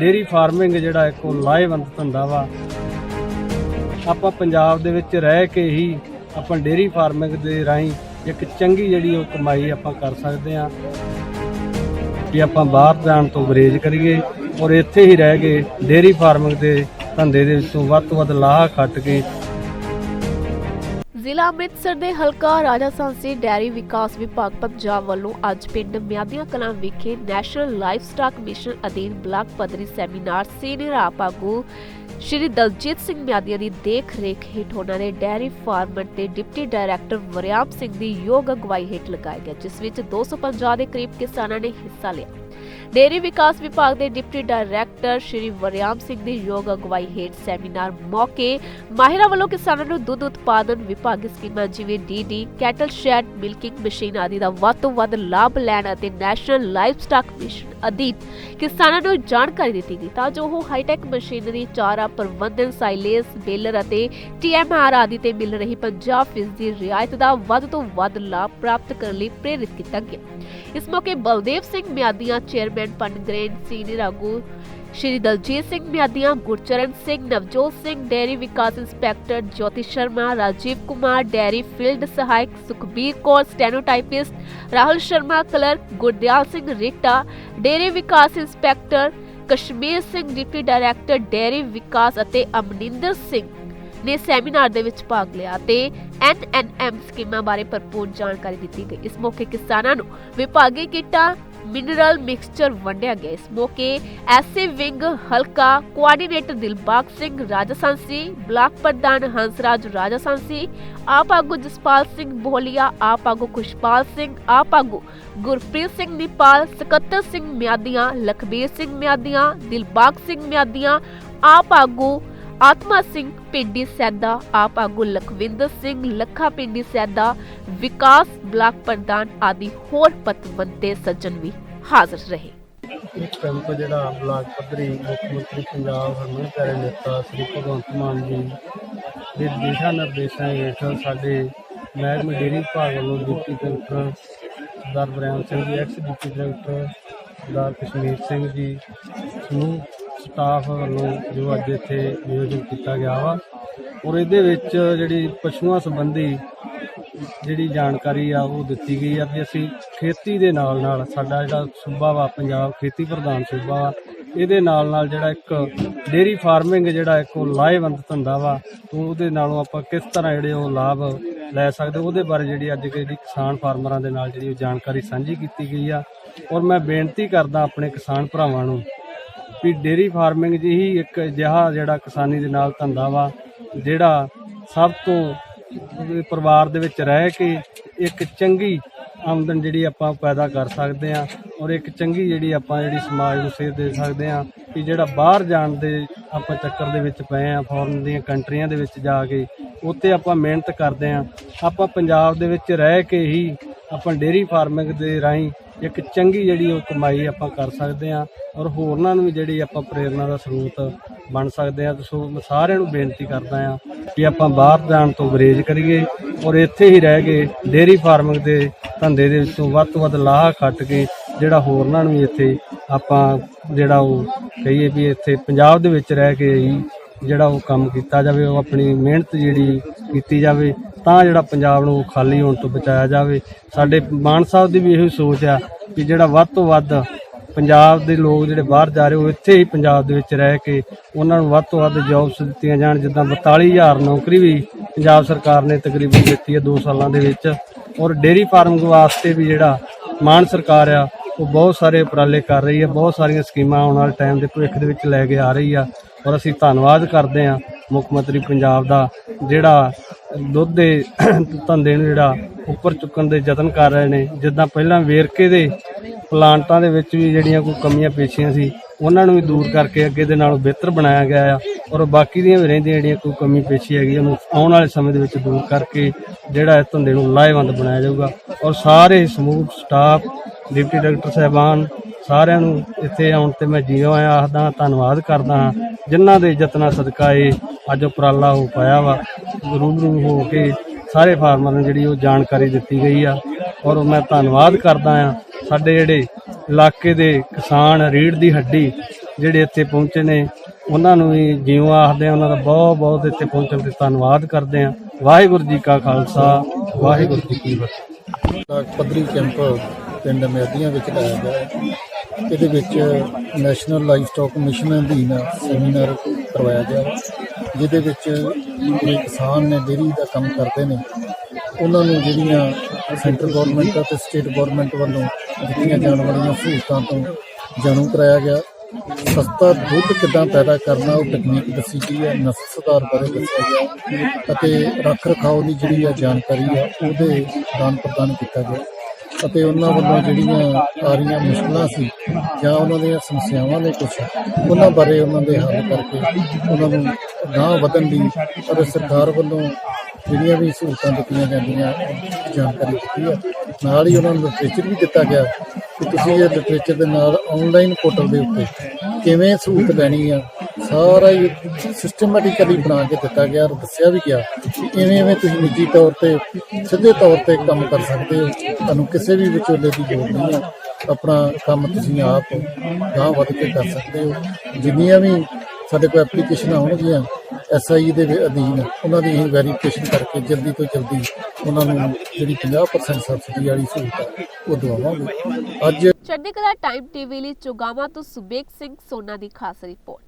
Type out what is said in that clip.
Dairy farming ਜਿਹੜਾ ਇੱਕ ਉਹ ਲਾਹੇਵੰਦ ਧੰਦਾ ਵਾ। ਆਪਾਂ ਪੰਜਾਬ ਦੇ ਵਿੱਚ ਰਹਿ ਕੇ ਹੀ ਆਪਾਂ ਡੇਰੀ ਫਾਰਮਿੰਗ ਦੇ ਰਾਹੀਂ ਇੱਕ ਚੰਗੀ ਜਿਹੜੀ ਉਹ ਕਮਾਈ ਆਪਾਂ ਕਰ ਸਕਦੇ ਹਾਂ। ਕਿ ਆਪਾਂ ਬਾਹਰ ਜਾਣ ਤੋਂ ਗਰੇਜ ਕਰੀਏ ਔਰ ਇੱਥੇ ਹੀ ਰਹਿ ਕੇ ਡੇਰੀ ਫਾਰਮਿੰਗ ਦੇ ਧੰਦੇ ਦੇ ਵਿੱਚੋਂ ਵੱਧ ਤੋਂ ਵੱਧ ਲਾਹਾ ਖੱਟ ਕੇ ਜ਼ਿਲ੍ਹਾ ਅੰਮ੍ਰਿਤਸਰ ਦੇ ਹਲਕਾ ਰਾਜਾ ਸਾਂਸੀ ਡੈਰੀ ਵਿਕਾਸ ਵਿਭਾਗ ਪੰਜਾਬ ਵੱਲੋਂ ਅੱਜ ਪਿੰਡ ਮਿਆਦੀਆਂ ਕਲਾਂ ਵਿਖੇ ਨੈਸ਼ਨਲ ਲਾਈਫ ਸਟਾਕ ਮਿਸ਼ਨ ਅਧੀਨ ਬਲਾਕ ਪੱਧਰੀ ਸੈਮੀਨਾਰ ਸੀਨੀਅਰ ਆਪ ਆਗੂ ਸ਼੍ਰੀ ਦਲਜੀਤ ਸਿੰਘ ਮਿਆਦੀਆਂ ਦੀ ਦੇਖ ਰੇਖ ਹੇਠ ਉਹਨਾਂ ਦੇ ਡੈਰੀ ਫਾਰਮਰ ਤੇ ਡਿਪਟੀ ਡਾਇਰੈਕਟਰ ਵਰਿਆਮ ਸਿੰਘ ਦੀ ਯੋਗ ਅਗਵਾਈ ਹੇਠ ਲਗਾਇਆ ਗਿਆ ਜਿਸ ਵਿੱਚ 250 ਦੇ ਕਰੀਬ ਕਿਸਾਨਾਂ ਨੇ ਹਿੱਸਾ ਲਿਆ। ਡੇਅਰੀ ਵਿਕਾਸ ਵਿਭਾਗ ਦੇ ਡਿਪਟੀ ਡਾਇਰੈਕਟਰ ਸ਼੍ਰੀ ਵਰਿਆਮ ਸਿੰਘ ਦੀ ਯੋਗ ਅਗਵਾਈ ਹੇਠ ਸੈਮੀਨਾਰ ਮੌਕੇ ਮਾਹਿਰਾਂ ਵੱਲੋਂ ਕਿਸਾਨਾਂ ਨੂੰ ਦੁੱਧ ਉਤਪਾਦਨ ਵਿਭਾਗੀ ਸਕੀਮਾਂ ਜਿਵੇਂ DD cattle shed, milking machine ਆਦਿ ਦਾ ਵੱਧ ਤੋਂ ਵੱਧ ਲਾਭ ਲੈਣ ਅਤੇ ਨੈਸ਼ਨਲ ਲਾਈਫ ਸਟਾਕ ਮਿਸ਼ਨ ਅਧੀਨ ਕਿਸਾਨਾਂ ਨੂੰ ਜਾਣਕਾਰੀ ਦਿੱਤੀ ਗਈ ਤਾਂ ਜੋ ਉਹ ਹਾਈਟੈਕ ਮਸ਼ੀਨਰੀ, ਚਾਰਾ, ਪ੍ਰਬੰਧਨ, ਸਾਈਲੇਸ, ਬੇਲਰ ਅਤੇ ਟੀਐਮਆਰ ਆਦਿ ਤੇ ਮਿਲ ਰਹੀ 50% ਦੀ ਰਿਆਇਤ ਦਾ ਵੱਧ ਤੋਂ ਵੱਧ ਲਾਭ ਪ੍ਰਾਪਤ ਕਰਨ ਲਈ ਪ੍ਰੇਰਿਤ ਕੀਤਾ ਗਿਆ। ਇਸ ਮੌਕੇ ਬਲਦੇਵ ਸਿੰਘ ਮਿਆਦੀਆਂ, ਚੇਅਰਮੈਨ ਪੰਡਗ੍ਰੇਨ ਸੀਨੀਅਰ ਆਗੂ ਸ਼੍ਰੀ ਦਲਜੀਤ ਸਿੰਘ ਮਿਆਦੀਆਂ ਗੁਰਚਰਨ ਸਿੰਘ ਨਵਜੋਤ ਸਿੰਘ ਡੈਰੀ ਵਿਕਾਸ inspector Jyoti Sharma Rajiv Kumar dairy field ਸਹਾਇਕ Sukhbir Kaur stenotypist Rahul Sharma clerk Gurdial Singh Rita dairy ਵਿਕਾਸ inspector Kashmir Singh deputy director dairy ਵਿਕਾਸ ਅਤੇ ਅਮਨਿੰਦਰ ਸਿੰਘ ਨੇ ਸੈਮੀਨਾਰ ਦੇ ਵਿੱਚ ਭਾਗ ਲਿਆ ਤੇ ਐਨਐਨਐਮ ਸਕੀਮਾਂ ਬਾਰੇ ਭਰਪੂਰ ਜਾਣਕਾਰੀ ਦਿੱਤੀ ਗਈ। ਇਸ ਮੌਕੇ ਕਿਸਾਨਾਂ ਨੂੰ ਵਿਭਾਗੀ ਕਿੱਟਾਂ ਮਿਨਰਲ ਮਿਕਸਚਰ ਵੰਡਿਆ ਗਿਆ। ਇਸ ਮੌਕੇ ਐਸਏ ਵਿੰਗ ਹਲਕਾ ਕੋਆਰਡੀਨੇਟਰ ਦਿਲਬਾਗ ਸਿੰਘ ਰਾਜਸਾਂਸੀ ਬਲਾਕ ਪ੍ਰਧਾਨ ਹੰਸਰਾਜ ਰਾਜਸਾਂਸੀ ਆਪ ਆਗੂ ਜਸਪਾਲ ਸਿੰਘ ਬੋਲੀਆ ਆਪ ਆਗੂ ਖੁਸ਼ਪਾਲ ਸਿੰਘ, ਆਪ ਆਗੂ ਗੁਰਪ੍ਰੀਤ ਸਿੰਘ ਨਿਪਾਲ, ਸਕੱਤਰ ਸਿੰਘ ਮਿਆਦੀਆਂ, ਲਖਬੀਰ ਸਿੰਘ ਮਿਆਦੀਆਂ, ਦਿਲਬਾਗ ਸਿੰਘ ਮਿਆਦੀਆਂ, ਆਪ ਆਗੂ ਆਤਮਾ ਸਿੰਘ ਪਿੰਡੀ ਸੈਦਾ, ਆਪ ਆਗੂ ਲਖਵਿੰਦਰ ਸਿੰਘ, ਲੱਖਾ ਪਿੰਡੀ ਸੈਦਾ ਵਿਕਾਸ ਬਲਾਕ ਪ੍ਰਧਾਨ ਆਦਿ ਹੋਰ ਪਤਵੰਤੇ ਸੱਜਣ ਵੀ ਹਾਜ਼ਰ ਰਹੇ। ਇਸ ਕੈਂਪ ਜਿਹੜਾ ਬਲਾਕ ਪੱਧਰੀ ਮੁੱਖ ਮੰਤਰੀ ਪੰਜਾਬ ਹਰਮਨ ਪਿਆਰੇ ਨੇਤਾ ਸ੍ਰੀ ਭਗਵੰਤ ਮਾਨ ਜੀ ਦੇ ਦਿਸ਼ਾ ਨਿਰਦੇਸ਼ਾਂ ਹੇਠ ਸਾਡੇ ਮਹਿਕਮੇ ਡੇਅਰੀ ਵਿਭਾਗ ਵੱਲੋਂ deputy director Sardar Bariam Singh ji, ex deputy director Sardar Kashmir Singh ji ਸਮੂਹ ਸਟਾਫ ਵੱਲੋਂ ਜੋ ਅੱਜ ਇੱਥੇ ਨਿਯੋਜਿਤ ਕੀਤਾ ਗਿਆ ਵਾ ਔਰ ਇਹਦੇ ਵਿੱਚ ਜਿਹੜੀ ਪਸ਼ੂਆਂ ਸੰਬੰਧੀ ਜਿਹੜੀ ਜਾਣਕਾਰੀ ਆ ਉਹ ਦਿੱਤੀ ਗਈ ਆ ਵੀ ਅਸੀਂ ਖੇਤੀ ਦੇ ਨਾਲ ਨਾਲ ਸਾਡਾ ਜਿਹੜਾ ਸੂਬਾ ਵਾ ਪੰਜਾਬ ਖੇਤੀ ਪ੍ਰਧਾਨ ਸੂਬਾ ਵਾ, ਇਹਦੇ ਨਾਲ ਨਾਲ ਜਿਹੜਾ ਇੱਕ ਡੇਰੀ ਫਾਰਮਿੰਗ ਜਿਹੜਾ ਇੱਕ ਉਹ ਲਾਹੇਵੰਦ ਧੰਦਾ ਵਾ ਉਹਦੇ ਨਾਲੋਂ ਆਪਾਂ ਕਿਸ ਤਰ੍ਹਾਂ ਜਿਹੜੇ ਉਹ ਲਾਭ ਲੈ ਸਕਦੇ, ਉਹਦੇ ਬਾਰੇ ਜਿਹੜੀ ਅੱਜ ਜਿਹੜੀ ਕਿਸਾਨ ਫਾਰਮਰਾਂ ਦੇ ਨਾਲ ਜਿਹੜੀ ਉਹ ਜਾਣਕਾਰੀ ਸਾਂਝੀ ਕੀਤੀ ਗਈ ਆ। ਔਰ ਮੈਂ ਬੇਨਤੀ ਕਰਦਾ ਆਪਣੇ ਕਿਸਾਨ ਭਰਾਵਾਂ ਨੂੰ ਵੀ ਡੇਰੀ ਫਾਰਮਿੰਗ ਜਿਹੀ ਇੱਕ ਅਜਿਹਾ ਜਿਹੜਾ ਕਿਸਾਨੀ ਦੇ ਨਾਲ ਧੰਦਾ ਵਾ, ਜਿਹੜਾ ਸਭ ਤੋਂ ਉਹਦੇ ਪਰਿਵਾਰ ਦੇ ਵਿੱਚ ਰਹਿ ਕੇ ਇੱਕ ਚੰਗੀ ਆਮਦਨ ਜਿਹੜੀ ਆਪਾਂ ਪੈਦਾ ਕਰ ਸਕਦੇ ਆ ਔਰ ਇੱਕ ਚੰਗੀ ਜਿਹੜੀ ਆਪਾਂ ਜਿਹੜੀ ਸਮਾਜ ਨੂੰ ਸੇਧ ਦੇ ਸਕਦੇ ਆ ਕਿ ਜਿਹੜਾ ਬਾਹਰ ਜਾਣ ਦੇ ਆਪਾਂ ਚੱਕਰ ਦੇ ਵਿੱਚ ਪਏ ਆ ਫੋਰਨ ਦੀਆਂ ਕੰਟਰੀਆਂ ਦੇ ਵਿੱਚ ਜਾ ਕੇ, ਉੱਥੇ ਆਪਾਂ ਮਿਹਨਤ ਕਰਦੇ ਆ ਆਪਾਂ ਪੰਜਾਬ ਦੇ ਵਿੱਚ ਰਹਿ ਕੇ ਹੀ ਆਪਾਂ ਡੇਰੀ ਫਾਰਮਿੰਗ ਦੇ ਰਾਹੀਂ ਇੱਕ ਚੰਗੀ ਜਿਹੜੀ ਉਹ ਕਮਾਈ ਆਪਾਂ ਕਰ ਸਕਦੇ ਆ ਔਰ ਹੋਰਨਾਂ ਨੂੰ ਵੀ ਜਿਹੜੀ ਆਪਾਂ ਪ੍ਰੇਰਣਾ ਦਾ ਸਰੋਤ ਬਣ ਸਕਦੇ ਆ ਤੇ ਸੋ ਮੈਂ ਸਾਰਿਆਂ ਨੂੰ ਬੇਨਤੀ ਕਰਦਾ ਆ ਕਿ ਆਪਾਂ ਬਾਹਰ ਜਾਣ ਤੋਂ ਗੁਰੇਜ਼ ਕਰੀਏ ਔਰ ਇੱਥੇ ਹੀ ਰਹਿ ਕੇ ਡੇਰੀ ਫਾਰਮਿੰਗ ਦੇ ਧੰਦੇ ਦੇ ਵਿੱਚੋਂ ਵੱਧ ਤੋਂ ਵੱਧ ਲਾਹਾ ਖੱਟ ਕੇ ਜਿਹੜਾ ਹੋਰਨਾਂ ਨੂੰ ਵੀ ਇੱਥੇ ਆਪਾਂ ਜਿਹੜਾ ਉਹ ਕਹੀਏ ਵੀ ਇੱਥੇ ਪੰਜਾਬ ਦੇ ਵਿੱਚ ਰਹਿ ਕੇ ਹੀ ਜਿਹੜਾ ਉਹ ਕੰਮ ਕੀਤਾ ਜਾਵੇ, ਉਹ ਆਪਣੀ ਮਿਹਨਤ ਜਿਹੜੀ ਕੀਤੀ ਜਾਵੇ, ਤਾਂ ਜਿਹੜਾ ਪੰਜਾਬ ਨੂੰ ਖਾਲੀ ਹੋਣ ਤੋਂ ਬਚਾਇਆ ਜਾਵੇ। ਸਾਡੇ ਮਾਨ ਸਾਹਿਬ ਦੀ ਵੀ ਇਹੋ ਸੋਚ ਆ ਕਿ ਜਿਹੜਾ ਵੱਧ ਤੋਂ ਵੱਧ ਪੰਜਾਬ ਦੇ ਲੋਕ ਜਿਹੜੇ ਬਾਹਰ ਜਾ ਰਹੇ, ਉਹ ਇੱਥੇ ਹੀ ਪੰਜਾਬ ਦੇ ਵਿੱਚ ਰਹਿ ਕੇ ਉਹਨਾਂ ਨੂੰ ਵੱਧ ਤੋਂ ਵੱਧ ਜੌਬਸ ਦਿੱਤੀਆਂ ਜਾਣ, ਜਿੱਦਾਂ 42000 ਨੌਕਰੀ ਵੀ ਪੰਜਾਬ ਸਰਕਾਰ ਨੇ ਤਕਰੀਬਨ ਦਿੱਤੀ ਹੈ 2 ਸਾਲਾਂ ਦੇ ਵਿੱਚ। ਔਰ ਡੇਰੀ ਫਾਰਮਿੰਗ ਵਾਸਤੇ ਵੀ ਜਿਹੜਾ ਮਾਨ ਸਰਕਾਰ ਆ, ਉਹ ਬਹੁਤ ਸਾਰੇ ਉਪਰਾਲੇ ਕਰ ਰਹੀ ਹੈ, ਬਹੁਤ ਸਾਰੀਆਂ ਸਕੀਮਾਂ ਆਉਣ ਵਾਲੇ ਟਾਈਮ ਦੇ ਭਵਿੱਖ ਦੇ ਵਿੱਚ ਲੈ ਕੇ ਆ ਰਹੀ ਆ। ਔਰ ਅਸੀਂ ਧੰਨਵਾਦ ਕਰਦੇ ਹਾਂ ਮੁੱਖ ਮੰਤਰੀ ਪੰਜਾਬ ਦਾ, ਜਿਹੜਾ ਦੁੱਧ ਦੇ ਧੰਦੇ ਨੂੰ ਜਿਹੜਾ ਉੱਪਰ ਚੁੱਕਣ ਦੇ ਯਤਨ ਕਰ ਰਹੇ ਨੇ। ਜਿੱਦਾਂ ਪਹਿਲਾਂ ਵੇਰਕੇ ਦੇ ਪਲਾਂਟਾਂ ਦੇ ਵਿੱਚ ਵੀ ਜਿਹੜੀਆਂ ਕੋਈ ਕਮੀਆਂ ਪੇਸ਼ੀਆਂ ਸੀ, ਉਹਨਾਂ ਨੂੰ ਵੀ ਦੂਰ ਕਰਕੇ ਅੱਗੇ ਦੇ ਨਾਲੋਂ ਬਿਹਤਰ ਬਣਾਇਆ ਗਿਆ ਆ। ਔਰ ਬਾਕੀ ਦੀਆਂ ਵੀ ਰਹਿੰਦੀਆਂ ਜਿਹੜੀਆਂ ਕੋਈ ਕਮੀ ਪੇਸ਼ੀ ਹੈਗੀ, ਉਹਨੂੰ ਆਉਣ ਵਾਲੇ ਸਮੇਂ ਦੇ ਵਿੱਚ ਦੂਰ ਕਰਕੇ ਜਿਹੜਾ ਇਸ ਧੰਦੇ ਨੂੰ ਲਾਹੇਵੰਦ ਬਣਾਇਆ ਜਾਊਗਾ। ਔਰ ਸਾਰੇ ਸਮੂਹ, ਸਟਾਫ, ਡਿਪਟੀ ਡਾਇਰੈਕਟਰ ਸਾਹਿਬਾਨ ਸਾਰਿਆਂ ਨੂੰ ਇੱਥੇ ਆਉਣ ਤੇ ਮੈਂ ਜੀਓ ਆਇਆ ਆਖਦਾ ਧੰਨਵਾਦ ਕਰਦਾ ਹਾਂ। ਜਿਨ੍ਹਾਂ ਦੇ ਯਤਨਾਂ ਸਦਕਾ ਇਹ ਅੱਜ ਉਪਰਾਲਾ ਹੋ ਪਾਇਆ ਵਾ, ਰੂਬਰੂ ਹੋ ਕੇ ਸਾਰੇ ਫਾਰਮਰ ਨੂੰ ਜਿਹੜੀ ਉਹ ਜਾਣਕਾਰੀ ਦਿੱਤੀ ਗਈ ਆ। ਔਰ ਮੈਂ ਧੰਨਵਾਦ ਕਰਦਾ ਹਾਂ ਸਾਡੇ ਜਿਹੜੇ ਇਲਾਕੇ ਦੇ ਕਿਸਾਨ ਰੀੜ ਦੀ ਹੱਡੀ ਜਿਹੜੇ ਇੱਥੇ ਪਹੁੰਚੇ ਨੇ, ਉਹਨਾਂ ਨੂੰ ਵੀ ਜਿਉਂ ਆਖਦੇ ਆ ਉਹਨਾਂ ਦਾ ਬਹੁਤ ਬਹੁਤ ਇੱਥੇ ਪਹੁੰਚਣ ਤੇ ਧੰਨਵਾਦ ਕਰਦੇ ਆ ਵਾਹਿਗੁਰੂ ਜੀ ਕਾ ਖਾਲਸਾ, ਵਾਹਿਗੁਰੂ ਜੀ ਕੀ ਫਤਿਹ। ਪੱਧਰੀ ਕੈਂਪ ਪਿੰਡ ਮੈਦੀਆਂ ਵਿੱਚ ਲਾਇਆ ਗਿਆ ਇਹਦੇ ਵਿੱਚ ਨੈਸ਼ਨਲ ਲਾਈਫ ਸਟਾਕ ਮਿਸ਼ਨ ਅਧੀਨ ਸੈਮੀਨਾਰ ਕਰਵਾਇਆ ਗਿਆ ਜਿਹਦੇ ਵਿੱਚ ਜਿਹੜੇ ਕਿਸਾਨ ਨੇ, ਡੇਅਰੀ ਦਾ ਕੰਮ ਕਰਦੇ ਨੇ, ਉਹਨਾਂ ਨੂੰ ਜਿਹੜੀਆਂ ਸੈਂਟਰ ਗਵਰਨਮੈਂਟ ਅਤੇ ਸਟੇਟ ਗਵਰਨਮੈਂਟ ਵੱਲੋਂ ਦਿੱਤੀਆਂ ਜਾਣ ਵਾਲੀਆਂ ਸਹੂਲਤਾਂ ਤੋਂ ਜਾਣੂ ਕਰਾਇਆ ਗਿਆ। ਸਸਤਾ ਦੁੱਧ ਕਿੱਦਾਂ ਪੈਦਾ ਕਰਨਾ, ਉਹ ਤਕਨੀਕ ਦੱਸੀ ਗਈ ਹੈ, ਨਸਲ ਸੁਧਾਰ ਬਾਰੇ ਦੱਸਿਆ ਗਿਆ ਅਤੇ ਰੱਖ ਰਖਾਓ ਦੀ ਜਿਹੜੀ ਆ ਜਾਣਕਾਰੀ ਆ ਉਹਦੇ ਦਾਨ ਪ੍ਰਦਾਨ ਕੀਤਾ ਗਿਆ। ਅਤੇ ਉਹਨਾਂ ਵੱਲੋਂ ਜਿਹੜੀਆਂ ਆ ਰਹੀਆਂ ਮੁਸ਼ਕਲਾਂ ਸੀ ਜਾਂ ਉਹਨਾਂ ਦੀਆਂ ਸਮੱਸਿਆਵਾਂ ਨੇ ਕੁਝ ਉਹਨਾਂ ਬਾਰੇ ਉਹਨਾਂ ਦੇ ਹੱਲ ਕਰਕੇ ਉਹਨਾਂ ਨੂੰ ਗਾਂਹ ਵਧਣ ਦੀ ਅਤੇ ਸਰਕਾਰ ਵੱਲੋਂ ਜਿਹੜੀਆਂ ਵੀ ਸਹੂਲਤਾਂ ਦਿੱਤੀਆਂ ਜਾਂਦੀਆਂ, ਜਾਣਕਾਰੀ ਦਿੱਤੀ ਹੈ। ਨਾਲ ਹੀ ਉਹਨਾਂ ਨੂੰ ਲਿਟਰੇਚਰ ਵੀ ਦਿੱਤਾ ਗਿਆ ਕਿ ਤੁਸੀਂ ਇਹ ਲਿਟਰੇਚਰ ਦੇ ਨਾਲ ਆਨਲਾਈਨ ਪੋਰਟਲ ਦੇ ਉੱਤੇ ਕਿਵੇਂ ਸਹੂਲਤ ਲੈਣੀ ਆ, ਸਾਰਾ ਹੀ ਸਿਸਟਮੈਟਿਕਲੀ ਬਣਾ ਕੇ ਦਿੱਤਾ ਗਿਆ ਔਰ ਦੱਸਿਆ ਵੀ ਗਿਆ ਕਿ ਇਵੇਂ ਇਵੇਂ ਤੁਸੀਂ ਨਿੱਜੀ ਤੌਰ ਤੇ, ਸਿੱਧੇ ਤੌਰ ਤੇ ਕੰਮ ਕਰ ਸਕਦੇ ਹੋ। ਤੁਹਾਨੂੰ ਕਿਸੇ ਵੀ ਵਿਚੋਲੇ ਦੀ ਲੋੜ ਨਹੀਂ ਹੈ ਆਪਣਾ ਕੰਮ ਤੁਸੀਂ ਆਪ ਗਾਂਹ ਵੱਧ ਕੇ ਕਰ ਸਕਦੇ ਹੋ। ਜਿੰਨੀਆਂ ਵੀ ਸਾਡੇ ਕੋਲ ਐਪਲੀਕੇਸ਼ਨਾਂ ਹੋਣਗੀਆਂ ਐਸਆਈ ਦੇ ਅਧੀਨ ਉਹਨਾਂ ਦੀ ਅਸੀਂ ਵੈਰੀਫਿਕੇਸ਼ਨ ਕਰਕੇ ਜਲਦੀ ਤੋਂ ਜਲਦੀ ਉਹਨਾਂ ਨੂੰ ਜਿਹੜੀ 50% ਸਬਸਿਡੀ ਵਾਲੀ ਸਹੂਲਤ ਹੈ, ਉਹ ਦਵਾਵਾਂਗੇ। ਅੱਜ ਚੜ੍ਹਦੀ ਕਲਾ ਟਾਈਮ ਟੀਵੀ ਲਈ ਚੁਗਾਵਾ ਤੋਂ ਸੁਬੇਕ ਸਿੰਘ ਸੋਨਾ ਦੀ ਖਾਸ ਰਿਪੋਰਟ